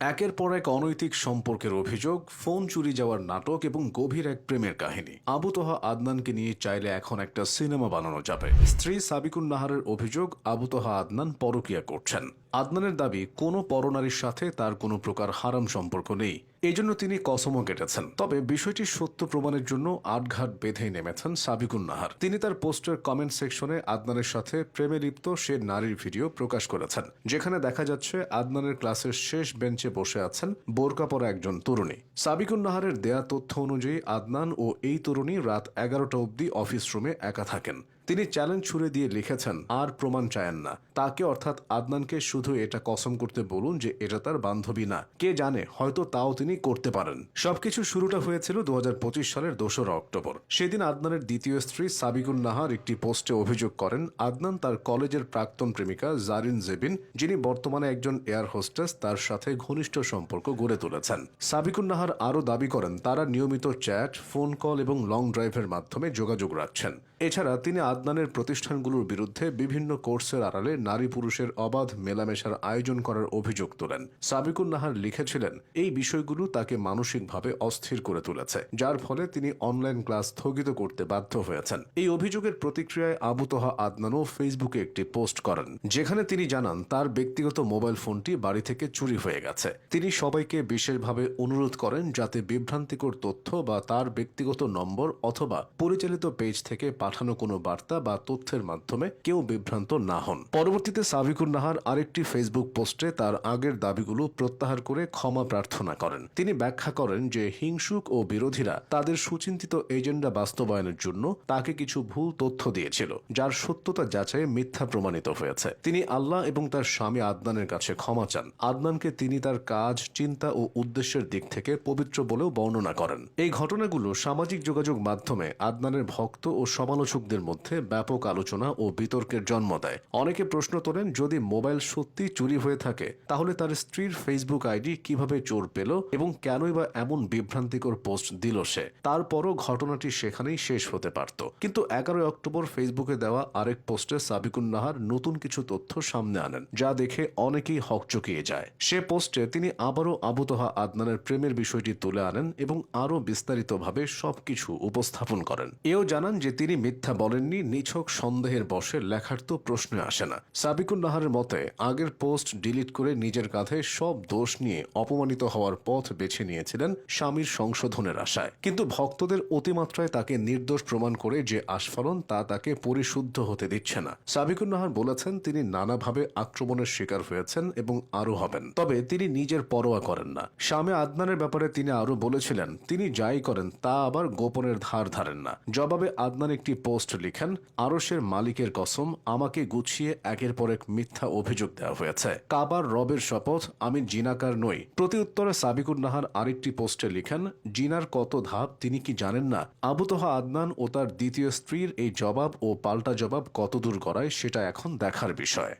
একের পর এক অনৈতিক সম্পর্কের অভিযোগ, ফোন চুরি যাওয়ার নাটক এবং গভীর এক প্রেমের কাহিনী। আবু তোহা আদনানকে নিয়ে চাইলে এখন একটা সিনেমা বানানো যাবে। স্ত্রী সাবিকুন নাহারের অভিযোগ, আবু তোহা আদনান পরকিয়া করছেন। আদনানের দাবি, কোনো পরনারীর সাথে তার কোনো প্রকার হারাম সম্পর্ক নেই। এজন্য তিনি কসমও কেটেছেন। তবে বিষয়টি সত্য প্রমাণের জন্য আটঘাট বেঁধেই নেমেছেন সাবিকুন নাহার। তিনি তার পোস্টের কমেন্ট সেকশনে আদনানের সাথে প্রেমে লিপ্ত সে নারীর ভিডিও প্রকাশ করেছেন, যেখানে দেখা যাচ্ছে আদনানের ক্লাসের শেষ বেঞ্চে বসে আছেন বোরকা পরা একজন তরুণী। সাবিকুন নাহারের দেয়া তথ্য অনুযায়ী আদনান ও এই তরুণী রাত এগারোটা অবধি অফিস রুমে একা থাকেন। তিনি চ্যালেঞ্জ ছুড়ে দিয়ে লিখেছেন, আর প্রমাণ চায়েন না। তাকে অর্থাৎ আদনানকে শুধু এটা কসম করতে বলুন যে এটা তার বান্ধবী না। কে জানে, হয়তো তাও তিনি করতে পারেন। সবকিছু শুরুটা হয়েছিল দু সালের দোসরা অক্টোবর। সেদিন আদনানের দ্বিতীয় স্ত্রী সাবিকুন নাহার একটি পোস্টে অভিযোগ করেন, আদনান তার কলেজের প্রাক্তন প্রেমিকা জারিন জেবিন, যিনি বর্তমানে একজন এয়ার হোস্টেস, তার সাথে ঘনিষ্ঠ সম্পর্ক গড়ে তুলেছেন। সাবিকুন নাহার আরও দাবি করেন, তারা নিয়মিত চ্যাট, ফোন কল এবং লং ড্রাইভের মাধ্যমে যোগাযোগ রাখছেন। এছাড়া তিনি আদনানের প্রতিষ্ঠানগুলোর বিরুদ্ধে বিভিন্ন কোর্সের আড়ালে নারী পুরুষের অবাধ মেলামেশার আয়োজন করার অভিযোগ তোলেন। সাবিকুন নাহার লিখেছিলেন, এই বিষয়গুলো তাকে মানসিকভাবে অস্থির করে তুলেছে, যার ফলে তিনি অনলাইন ক্লাস স্থগিত করতে বাধ্য হয়েছেন। এই অভিযোগের প্রতিক্রিয়ায় আবু তোহা আদনানও ফেসবুকে একটি পোস্ট করেন, যেখানে তিনি জানান, তার ব্যক্তিগত মোবাইল ফোনটি বাড়ি থেকে চুরি হয়ে গেছে। তিনি সবাইকে বিশেষভাবে অনুরোধ করেন যাতে বিভ্রান্তিকর তথ্য বা তার ব্যক্তিগত নম্বর অথবা পরিচালিত পেজ থেকে পাঠানো কোনো বার্তা বা তথ্যের মাধ্যমে কেউ বিভ্রান্ত না হন। পরবর্তীতে সাবিকুর নাহার আরেকটি ফেসবুক পোস্টে তার আগের দাবিগুলো প্রত্যাহার করে ক্ষমা প্রার্থনা করেন। তিনি ব্যাখ্যা করেন যে হিংসুক ও বিরোধীরা তাদের সুচিন্তিত এজেন্ডা বাস্তবায়নের জন্য তাকে কিছু ভুল তথ্য দিয়েছিল, যার সত্যতা যাচাই মিথ্যা প্রমাণিত হয়েছে। তিনি আল্লাহ এবং তার স্বামী আদনানের কাছে ক্ষমা চান। আদনানকে তিনি তার কাজ, চিন্তা ও উদ্দেশ্যের দিক থেকে পবিত্র বলেও বর্ণনা করেন। এই ঘটনাগুলো সামাজিক যোগাযোগ মাধ্যমে আদনানের ভক্ত ও সমালোচকদের মধ্যে ব্যাপক আলোচনা ও বিতর্কের জন্ম দেয়। অনেকে প্রশ্ন তোলেন, যদি মোবাইল সত্যি চুরি হয়ে থাকে, তাহলে তার স্ত্রীর ফেসবুক আইডি কীভাবে চোর পেল এবং কেনই বা এমন বিভ্রান্তিকর পোস্ট দিল সে? তারপরও ঘটনাটি সেখানেই শেষ হতে পারত। কিন্তু এগারোই অক্টোবর ফেসবুকে দেওয়া আরেক পোস্টে সাবিকুন নাহার নতুন কিছু তথ্য সামনে আনেন, যা দেখে অনেকেই হকচকিয়ে যায়। সে পোস্টে তিনি আবারও আবুতহা আদনানের প্রেমের বিষয়টি তুলে আনেন এবং আরও বিস্তারিতভাবে সবকিছু উপস্থাপন করেন। এও জানান যে তিনি মিথ্যা বলেননি নিছক সন্দেহের বসে লেখার তো প্রশ্ন আসে না। সাবিকুন নাহারের মতে, আগের পোস্ট ডিলিট করে নিজের কাঁধে সব দোষ নিয়ে অপমানিত হওয়ার পথ বেছে নিয়েছিলেন স্বামীর সংশোধনের আশায়। কিন্তু ভক্তদের অতিমাত্রায় তাকে নির্দোষ প্রমাণ করে যে আস্ফালন, তা তাকে পরিশুদ্ধ হতে দিচ্ছে না। সাবিকুন নাহার বলেছেন, তিনি নানাভাবে আক্রমণের শিকার হয়েছেন এবং আরও হবেন। তবে তিনি নিজের পরোয়া করেন না। স্বামী আদনানের ব্যাপারে তিনি আরও বলেছিলেন, তিনি যাই করেন, তা আবার গোপনের ধার ধারেন না। জবাবে আদনান একটি পোস্ট লিখেন আরশের মালিকের কসম, আমাকে গুছিয়ে একের পর এক মিথ্যা অভিযোগ দেওয়া হয়েছে। কাবার রবের শপথ, আমি জিনাকার নই। প্রতি উত্তরে সাবিকুর নাহার আরেকটি পোস্টে লিখেন, জিনার কত ধাপ, তিনি কি জানেন না? আবুতহা আদনান ও তার দ্বিতীয় স্ত্রীর এই জবাব ও পাল্টা জবাব কতদূর করায় সেটা এখন দেখার বিষয়।